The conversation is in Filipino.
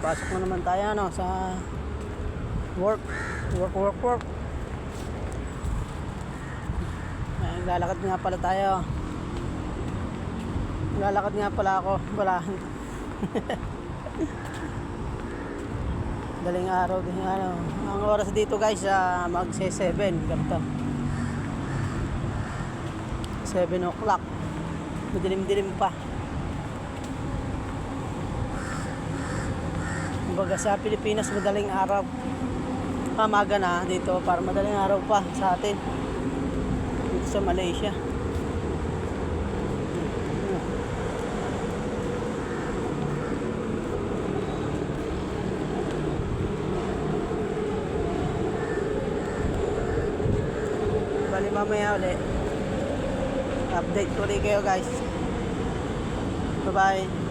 pasok na naman tayo ano, sa work. Work, work, work. Ayan, lalakad nga pala tayo. Lalakad nga pala ako. Wala. Daling araw din ano. Ang oras dito guys, uh, mag 7 ganito. 7 o'clock. Madilim-dilim pa. Kumbaga sa Pilipinas, madaling araw. Pamaga na dito para madaling araw pa sa atin. Dito sa Malaysia. Bali mamaya ulit. Update ko ulit kayo guys. Bye bye.